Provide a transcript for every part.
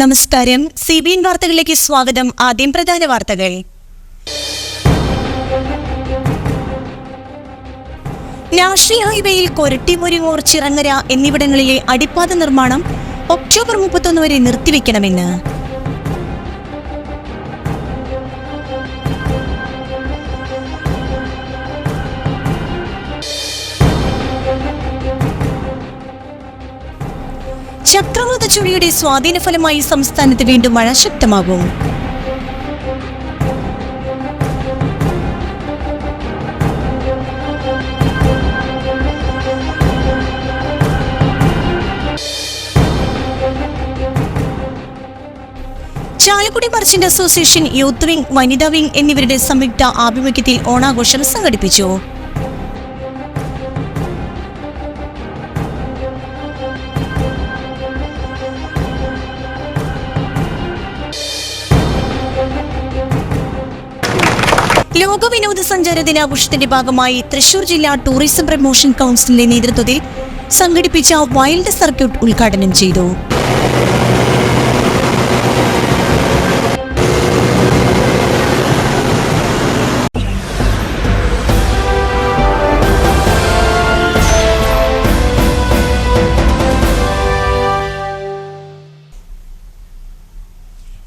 നമസ്കാരം. C B N വാർത്തകളിലേക്ക് സ്വാഗതം. ആദ്യം പ്രധാന വാർത്തകൾ. നാഷണൽ ഹൈവേയിൽ കൊരട്ടി മുരിങ്ങൂർ ചിറങ്ങര എന്നിവിടങ്ങളിലെ അടിപ്പാത നിർമ്മാണം ഒക്ടോബർ മുപ്പത്തൊന്ന് വരെ നിർത്തിവെക്കണമെന്ന്. ചക്രവാത ചുഴിയുടെ സ്വാധീന ഫലമായി സംസ്ഥാനത്ത് വീണ്ടും മഴ ശക്തമാകും. Chalakudy merchant association youth wing വനിതാ വിംഗ് എന്നിവരുടെ സംയുക്ത ആഭിമുഖ്യത്തിൽ ഓണാഘോഷം സംഘടിപ്പിച്ചു. വിനോദസഞ്ചാര ദിനാഘോഷത്തിന്റെ ഭാഗമായി തൃശൂർ ജില്ലാ ടൂറിസം പ്രമോഷൻ കൗൺസിലിന്റെ നേതൃത്വത്തിൽ സംഘടിപ്പിച്ച വൈൽഡ് സർക്യൂട്ട് ഉദ്ഘാടനം ചെയ്തു.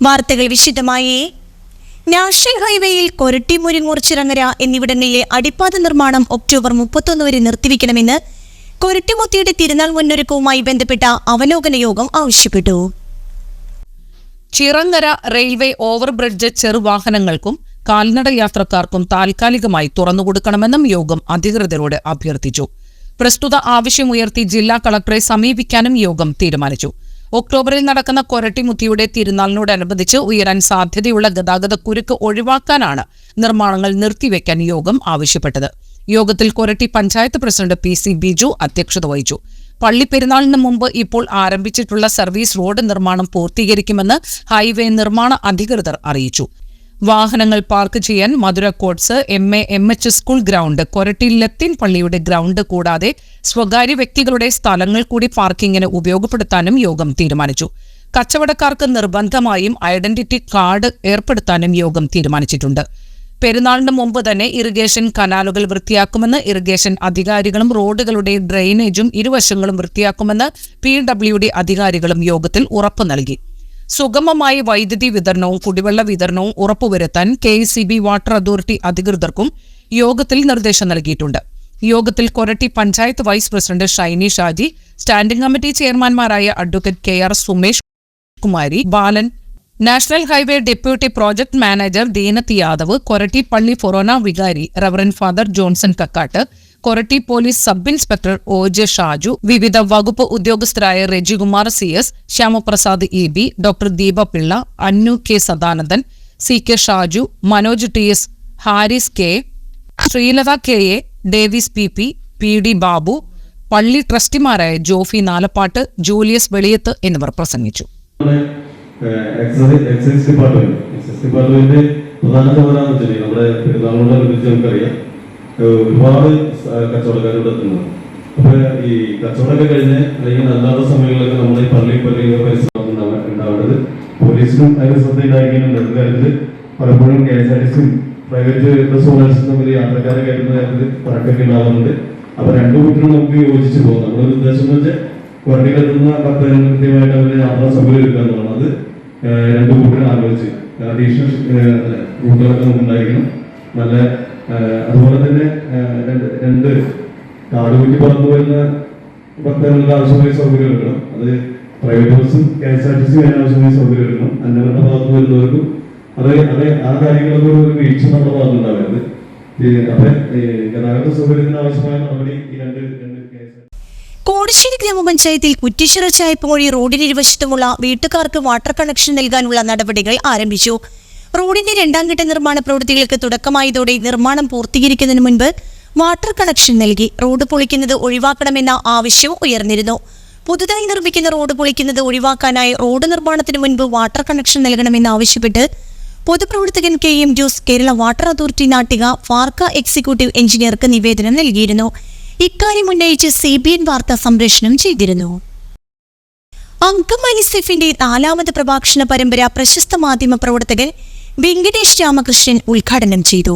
വാർത്തകൾ വിശദമായി നാഷണൽ ഹൈവേയിൽ കൊരട്ടി മുരിങ്ങൂർ ചിറങ്ങര എന്നിവിടങ്ങളിലെ അടിപ്പാത നിർമ്മാണം ഒക്ടോബർ മുപ്പത്തൊന്ന് വരെ നിർത്തിവെക്കണമെന്ന് കൊരട്ടിമുത്തിയുടെ തിരുനാൾ മുന്നൊരുക്കവുമായി ബന്ധപ്പെട്ട അവലോകന യോഗം ആവശ്യപ്പെട്ടു. ചിറങ്ങര റെയിൽവേ ഓവർബ്രിഡ്ജ് ചെറുവാഹനങ്ങൾക്കും കാൽനട യാത്രക്കാർക്കും താൽക്കാലികമായി തുറന്നുകൊടുക്കണമെന്നും യോഗം അധികൃതരോട് അഭ്യർത്ഥിച്ചു. പ്രസ്തുത ആവശ്യമുയർത്തി ജില്ലാ കളക്ടറെ സമീപിക്കാനും യോഗം തീരുമാനിച്ചു. ഒക്ടോബറിൽ നടക്കുന്ന കൊരട്ടിമുത്തിയുടെ തിരുനാളിനോടനുബന്ധിച്ച് ഉയരാൻ സാധ്യതയുള്ള ഗതാഗത കുരുക്ക് ഒഴിവാക്കാനാണ് നിർമ്മാണങ്ങൾ നിർത്തിവെക്കാൻ യോഗം ആവശ്യപ്പെട്ടത്. യോഗത്തിൽ Koratty panchayat president P C Biju അധ്യക്ഷത വഹിച്ചു. പള്ളിപ്പെരുന്നാളിന് മുമ്പ് ഇപ്പോൾ ആരംഭിച്ചിട്ടുള്ള സർവീസ് റോഡ് നിർമ്മാണം പൂർത്തീകരിക്കുമെന്ന് ഹൈവേ നിർമ്മാണ അധികൃതർ അറിയിച്ചു. വാഹനങ്ങൾ പാർക്ക് ചെയ്യാൻ Madura coats M A M H school ground Koratty ലത്തീൻ പള്ളിയുടെ ഗ്രൗണ്ട് കൂടാതെ സ്വകാര്യ വ്യക്തികളുടെ സ്ഥലങ്ങൾ കൂടി പാർക്കിങ്ങിന് ഉപയോഗപ്പെടുത്താനും യോഗം തീരുമാനിച്ചു. കച്ചവടക്കാർക്ക് നിർബന്ധമായും ഐഡന്റിറ്റി കാർഡ് ഏർപ്പെടുത്താനും യോഗം തീരുമാനിച്ചിട്ടുണ്ട്. പെരുന്നാളിന് മുമ്പ് തന്നെ ഇറിഗേഷൻ കനാലുകൾ വൃത്തിയാക്കുമെന്ന് ഇറിഗേഷൻ അധികാരികളും റോഡുകളുടെ ഡ്രെയിനേജും ഇരുവശങ്ങളും വൃത്തിയാക്കുമെന്ന് പി ഡബ്ല്യു ഡി അധികാരികളും യോഗത്തിൽ ഉറപ്പു നൽകി. സുഗമമായ വൈദ്യുതി വിതരണവും കുടിവെള്ള വിതരണവും ഉറപ്പുവരുത്താൻ കെ വാട്ടർ അതോറിറ്റി അധികൃതർക്കും യോഗത്തിൽ നിർദ്ദേശം നൽകിയിട്ടുണ്ട്. യോഗത്തിൽ Koratty panchayat vice president Shiny Shaji standing committee ചെയർമാൻമാരായ advocate K R Sumesh Kumari Balan national highway deputy project manager Deenath Yadav Koratty പള്ളി ഫൊറോന vicar reverend father Johnson Kakkat Koratty police sub inspector O J Shaju വിവിധ വകുപ്പ് ഉദ്യോഗസ്ഥരായ Rajikumar C S Shyamaprasad E B doctor Deepa Pillai Annu K Sadanandan C K Shaju Manoj T S Haris K Sreelatha K A Davis P P P D Babu പള്ളി ട്രസ്റ്റിമാരായ ജോഫി നാലപ്പാട്ട് ജൂലിയസ് വെളിയത്ത് എന്നിവർ പ്രസംഗിച്ചു. Excise department excise department പ്രധാന നമ്മുടെ പെരുന്നാളിനോടനുബന്ധിച്ച് നമുക്കറിയാം. ഏഹ് ഒരുപാട് കച്ചവടക്കാരോട് എത്തുന്നു. അപ്പൊ ഈ കച്ചവടമൊക്കെ കഴിഞ്ഞ് അല്ലെങ്കിൽ അല്ലാത്ത സമയങ്ങളിലൊക്കെ നമ്മൾ ഈ പള്ളി പള്ളി പരിസരം ഉണ്ടാവ- ഉണ്ടാവേണ്ടത് പോലീസിനും അതിന് ശ്രദ്ധ ഉണ്ടാക്കിയിട്ടുണ്ട് അത് കാര്യത്തിൽ പലപ്പോഴും കെ എസ് ആർ ടി സിയും പ്രൈവറ്റ് ബസ് ഓണേഴ്സും തമ്മിൽ യാത്രക്കാരെ കയറ്റുന്ന കാര്യത്തിൽ തർക്കമൊക്കെ ഉണ്ടാകുന്നുണ്ട് അപ്പൊ രണ്ടു കൂട്ടരും നമുക്ക് യോജിച്ച് പോകും. നമ്മുടെ ഉദ്ദേശം എന്ന് വെച്ചാൽ കൊറടിയിലെത്തുന്ന ഭക്തജന കൃത്യമായിട്ട് അവരുടെ യാത്രാ സൗകര്യം ഒരുക്കുക എന്നുള്ളത് രണ്ടു കൂട്ടരും ആലോചിച്ച്. അഡീഷണൽ റൂട്ടുകളൊക്കെ നമുക്ക് ഉണ്ടായിരിക്കണം. നല്ല അതുപോലെ തന്നെ രണ്ട് കാട് കുറ്റി പറന്നു വരുന്ന ഭക്തജനങ്ങൾക്ക് ആവശ്യമായ സൗകര്യം എടുക്കണം അത് പ്രൈവറ്റ് ബസ്സും K S R T C വരാൻ ആവശ്യമായ എടുക്കണം അന്നവരുടെ ഭാഗത്ത് വരുന്നവർക്കും അത് അത് ആ കാര്യങ്ങളൊക്കെ ഒരു വീഴ്ച നമ്മുടെ ഭാഗത്തുണ്ടാവരുത് അപ്പൊ ഗതാഗത സൗകര്യത്തിന് ആവശ്യമായ നടപടി ഈ രണ്ട് രണ്ട് ഗ്രാമപഞ്ചായത്തിൽ കുറ്റിച്ചിറ ചായപ്പോഴി റോഡിന് ഇരുവശത്തുമുള്ള വീട്ടുകാർക്ക് വാട്ടർ കണക്ഷൻ നൽകാനുള്ള നടപടികൾ ആരംഭിച്ചു. റോഡിന്റെ രണ്ടാം ഘട്ട നിർമ്മാണ പ്രവൃത്തികൾക്ക് തുടക്കമായതോടെ നിർമ്മാണം പൂർത്തീകരിക്കുന്നതിന് മുൻപ് വാട്ടർ കണക്ഷൻ നൽകി റോഡ് പൊളിക്കുന്നത് ഒഴിവാക്കണമെന്ന ആവശ്യം ഉയർന്നിരുന്നു. പുതുതായി നിർമ്മിക്കുന്ന റോഡ് പൊളിക്കുന്നത് ഒഴിവാക്കാനായി റോഡ് നിർമ്മാണത്തിന് മുൻപ് വാട്ടർ കണക്ഷൻ നൽകണമെന്ന് ആവശ്യപ്പെട്ട് പൊതുപ്രവർത്തകൻ K M Jose Kerala water authority Nattika ഫാർക്ക executive എഞ്ചിനീയർക്ക് നിവേദനം നൽകിയിരുന്നു. ഇക്കാര്യം ഉന്നയിച്ച് സി ബി എൻ വാർത്ത സംപ്രേഷണം ചെയ്തിരുന്നു. അങ്കമാലി സെഫിന്റെ നാലാമത് പ്രഭാഷണ പരമ്പര പ്രശസ്ത മാധ്യമ പ്രവർത്തകൻ വെങ്കടേഷ് രാമകൃഷ്ണൻ ഉദ്ഘാടനം ചെയ്തു.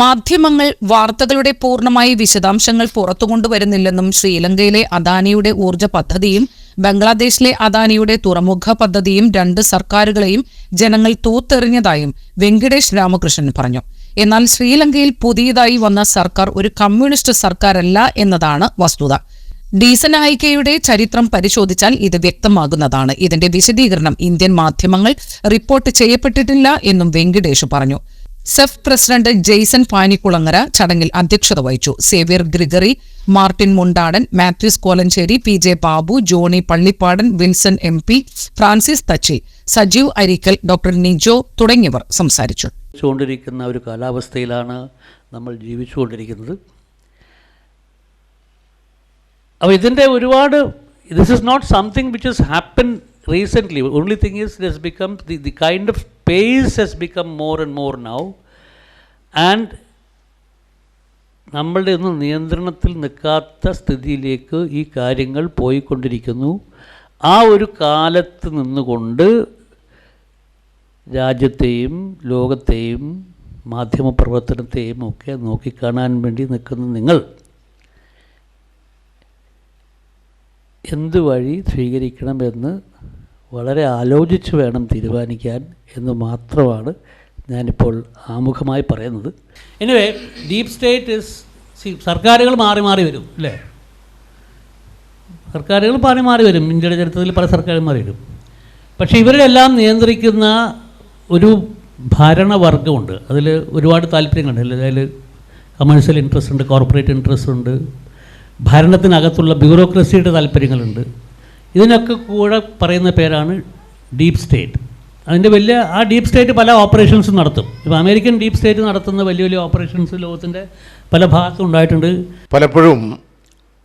മാധ്യമങ്ങൾ വാർത്തകളുടെ പൂർണമായി വിശദാംശങ്ങൾ പുറത്തുകൊണ്ടുവരുന്നില്ലെന്നും ശ്രീലങ്കയിലെ അദാനിയുടെ ഊർജ പദ്ധതിയും ബംഗ്ലാദേശിലെ അദാനിയുടെ തുറമുഖ പദ്ധതിയും രണ്ട് സർക്കാരുകളെയും ജനങ്ങൾ തൂത്തെറിഞ്ഞതായും വെങ്കിടേഷ് രാമകൃഷ്ണൻ പറഞ്ഞു. എന്നാൽ ശ്രീലങ്കയിൽ പുതിയതായി വന്ന സർക്കാർ ഒരു കമ്മ്യൂണിസ്റ്റ് സർക്കാരല്ല എന്നതാണ് വസ്തുത. ഡീസനായിക്കയുടെ ചരിത്രം പരിശോധിച്ചാൽ ഇത് വ്യക്തമാകുന്നതാണ്. ഇതിന്റെ വിശദീകരണം ഇന്ത്യൻ മാധ്യമങ്ങൾ റിപ്പോർട്ട് ചെയ്യപ്പെട്ടിട്ടില്ല എന്നും വെങ്കിടേഷ് പറഞ്ഞു. സെഫ് പ്രസിഡന്റ് ജെയ്സൺ പാനിക്കുളങ്ങര ചടങ്ങിൽ അധ്യക്ഷത വഹിച്ചു. Xavier Gregory Martin Mundadan Mathews Kolenchery P J Babu Johnny Pallippadan Vinson M P Francis Thachi Sajeev Arikkal doctor Nijo തുടങ്ങിയവർ സംസാരിച്ചു. ഒരു കാലാവസ്ഥയിലാണ് നമ്മൾ ജീവിച്ചുകൊണ്ടിരിക്കുന്നത്. അപ്പോൾ ഇതിന്റെ ഒരുപാട് this is not something which is happen recently only thing is it has become the the kind of space has become more and more now and നമ്മളുടെ ഒന്നും നിയന്ത്രണത്തിൽ നിൽക്കാത്ത സ്ഥിതിയിലേക്ക് ഈ കാര്യങ്ങൾ പോയിക്കൊണ്ടിരിക്കുന്നു. ആ ഒരു കാലത്ത് നിന്നുകൊണ്ട് രാജ്യത്തെയും ലോകത്തെയും മാധ്യമപ്രവർത്തനത്തെയും ഒക്കെ നോക്കിക്കാണാൻ വേണ്ടി നിൽക്കുന്ന നിങ്ങൾ എന്ത് വഴി സ്വീകരിക്കണമെന്ന് വളരെ ആലോചിച്ച് വേണം തീരുമാനിക്കാൻ എന്ന് മാത്രമാണ് ഞാനിപ്പോൾ ആമുഖമായി പറയുന്നത്. Anyway deep state is C സർക്കാരുകൾ മാറി മാറി വരും അല്ലേ? സർക്കാരുകൾ മാറി മാറി വരും ഇന്ത്യയുടെ ചരിത്രത്തിൽ പല സർക്കാരുകൾ മാറി വരും. പക്ഷേ ഇവരെല്ലാം നിയന്ത്രിക്കുന്ന ഒരു ഭരണവർഗമുണ്ട്. അതിൽ ഒരുപാട് താല്പര്യങ്ങളുണ്ട്. അതിൽ കമേഴ്ഷ്യൽ ഇൻട്രസ്റ്റ് ഉണ്ട് കോർപ്പറേറ്റ് ഇൻട്രസ്റ്റ് ഉണ്ട് ഭരണത്തിനകത്തുള്ള ബ്യൂറോക്രസിയുടെ താല്പര്യങ്ങളുണ്ട്. ഇതിനൊക്കെ കൂടെ പറയുന്ന പേരാണ് ഡീപ്പ് സ്റ്റേറ്റ്. അതിന്റെ വലിയ ആ ഡീപ്പ് സ്റ്റേറ്റ് പല ഓപ്പറേഷൻസും നടത്തും. ഇപ്പോൾ അമേരിക്കൻ ഡീപ്പ് സ്റ്റേറ്റ് നടത്തുന്ന വലിയ വലിയ ഓപ്പറേഷൻസ് ലോകത്തിന്റെ പല ഭാഗത്തും ഉണ്ടായിട്ടുണ്ട്. പലപ്പോഴും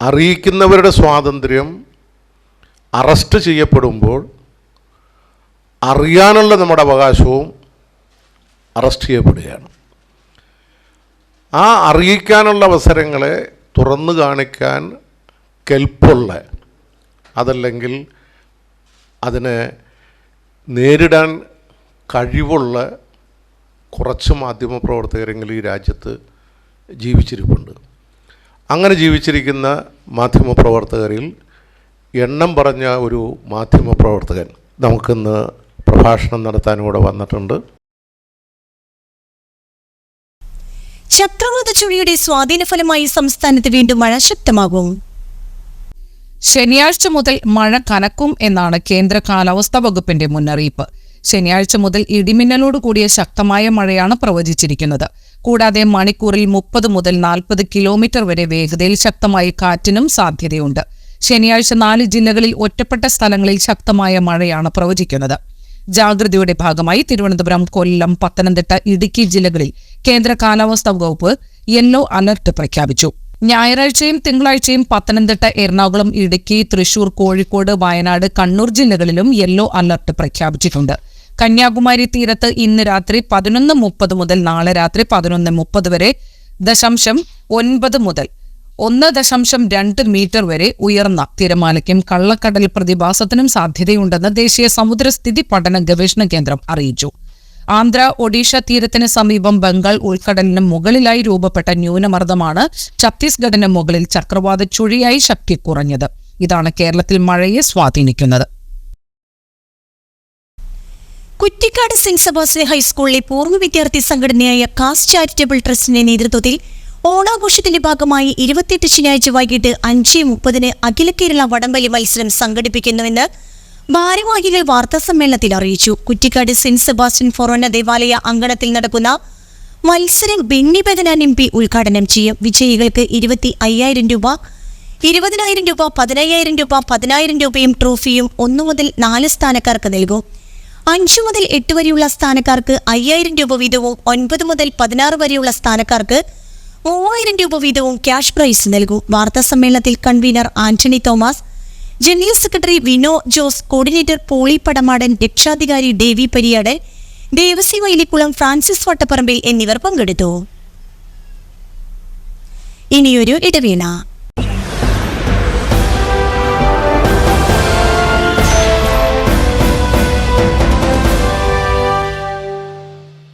അറിയിക്കുന്നവരുടെ സ്വാതന്ത്ര്യം അറസ്റ്റ് ചെയ്യപ്പെടുമ്പോൾ അറിയാനുള്ള നമ്മുടെ അവകാശവും അറസ്റ്റ് ചെയ്യപ്പെടുകയാണ്. ആ അറിയിക്കാനുള്ള അവസരങ്ങളെ തുറന്നു കാണിക്കാൻ കെൽപ്പുള്ള അതല്ലെങ്കിൽ അതിനെ നേരിടാൻ കഴിവുള്ള കുറച്ച് മാധ്യമപ്രവർത്തകരെങ്കിലും ഈ രാജ്യത്ത് ജീവിച്ചിരിപ്പുണ്ട്. അങ്ങനെ ജീവിച്ചിരിക്കുന്ന മാധ്യമപ്രവർത്തകരിൽ എണ്ണം പറഞ്ഞ ഒരു മാധ്യമപ്രവർത്തകൻ നമുക്കിന്ന് പ്രഭാഷണം നടത്താൻ ഇവിടെ വന്നിട്ടുണ്ട്. ചക്രവാത ചുഴിയുടെ സ്വാധീനഫലമായി സംസ്ഥാനത്ത് വീണ്ടും മഴ ശക്തമാകും. ശനിയാഴ്ച മുതൽ മഴ കനക്കും എന്നാണ് കേന്ദ്ര കാലാവസ്ഥാ വകുപ്പിന്റെ മുന്നറിയിപ്പ്. ശനിയാഴ്ച മുതൽ ഇടിമിന്നലോട് കൂടിയ ശക്തമായ മഴയാണ് പ്രവചിച്ചിരിക്കുന്നത്. കൂടാതെ മണിക്കൂറിൽ മുപ്പത് മുതൽ നാൽപ്പത് കിലോമീറ്റർ വരെ വേഗതയിൽ ശക്തമായ കാറ്റിനും സാധ്യതയുണ്ട്. ശനിയാഴ്ച നാല് ജില്ലകളിൽ ഒറ്റപ്പെട്ട സ്ഥലങ്ങളിൽ ശക്തമായ മഴയാണ് പ്രവചിക്കുന്നത്. ജാഗ്രതയുടെ ഭാഗമായി തിരുവനന്തപുരം കൊല്ലം പത്തനംതിട്ട ഇടുക്കി ജില്ലകളിൽ കേന്ദ്ര കാലാവസ്ഥാ വകുപ്പ് യെല്ലോ അലർട്ട് പ്രഖ്യാപിച്ചു. ഞായറാഴ്ചയും തിങ്കളാഴ്ചയും പത്തനംതിട്ട എറണാകുളം ഇടുക്കി തൃശൂർ കോഴിക്കോട് വയനാട് കണ്ണൂർ ജില്ലകളിലും യെല്ലോ അലർട്ട് പ്രഖ്യാപിച്ചിട്ടുണ്ട്. കന്യാകുമാരി തീരത്ത് ഇന്ന് രാത്രി പതിനൊന്ന് മുപ്പത് മുതൽ നാളെ രാത്രി പതിനൊന്ന് മുപ്പത് വരെ ദശാംശം ഒൻപത് മുതൽ ഒന്ന് ദശാംശം രണ്ട് മീറ്റർ വരെ ഉയർന്ന തിരമാലയ്ക്കും കള്ളക്കടൽ പ്രതിഭാസത്തിനും സാധ്യതയുണ്ടെന്ന് ദേശീയ സമുദ്രസ്ഥിതി പഠന ഗവേഷണ കേന്ദ്രം അറിയിച്ചു. ആന്ധ്ര ഒഡീഷ തീരത്തിന് സമീപം ബംഗാൾ ഉൾക്കടലിന് മുകളിലായി രൂപപ്പെട്ട ന്യൂനമർദ്ദമാണ് ഛത്തീസ്ഗഡിന് മുകളിൽ ചക്രവാത ചുഴിയായി ശക്തി കുറഞ്ഞത്. ഇതാണ് കേരളത്തിൽ മഴയെ സ്വാധീനിക്കുന്നത്. കുറ്റിക്കാട് സെന്റ് സെബാസ്റ്റ്യൻ ഹൈസ്കൂളിലെ പൂർവ വിദ്യാർത്ഥി സംഘടനയായ കാസ് ചാരിറ്റബിൾ ട്രസ്റ്റിന്റെ നേതൃത്വത്തിൽ ഓണാഘോഷത്തിന്റെ ഭാഗമായി ഇരുപത്തിയെട്ട് ശനിയാഴ്ച വൈകിട്ട് അഞ്ച് മുപ്പതിന് അഖില കേരള വടംവലി മത്സരം സംഘടിപ്പിക്കുന്നുവെന്ന് ഭാരവാഹികൾ വാർത്താസമ്മേളനത്തിൽ അറിയിച്ചു. കുറ്റിക്കാട് സെന്റ് സെബാസ്റ്റ്യൻ ഫൊറോന ദേവാലയ അങ്കണത്തിൽ നടക്കുന്ന മത്സരം ബെന്നി എം പി ഉദ്ഘാടനം ചെയ്യും. വിജയികൾക്ക് ഇരുപത്തി അയ്യായിരം രൂപ ഇരുപതിനായിരം രൂപ പതിനയ്യായിരം രൂപ പതിനായിരം രൂപയും ട്രോഫിയും ഒന്നു മുതൽ നാല് സ്ഥാനക്കാർക്ക് നൽകും. അഞ്ചു മുതൽ എട്ട് വരെയുള്ള സ്ഥാനക്കാർക്ക് അയ്യായിരം രൂപ വീതവും ഒൻപത് മുതൽ പതിനാറ് വരെയുള്ള സ്ഥാനക്കാർക്ക് മൂവായിരം രൂപ വീതവും ക്യാഷ് പ്രൈസ് നൽകും. വാർത്താ സമ്മേളനത്തിൽ convener Antony Thomas general secretary Vino Jose coordinator Poly Padamadan രക്ഷാധികാരി ഡേവി പരിയാടൻ ദേവസി വൈലിക്കുളം ഫ്രാൻസിസ് വട്ടപ്പറമ്പിൽ എന്നിവർ പങ്കെടുത്തു. ഇനിയൊരു ഇടവേള.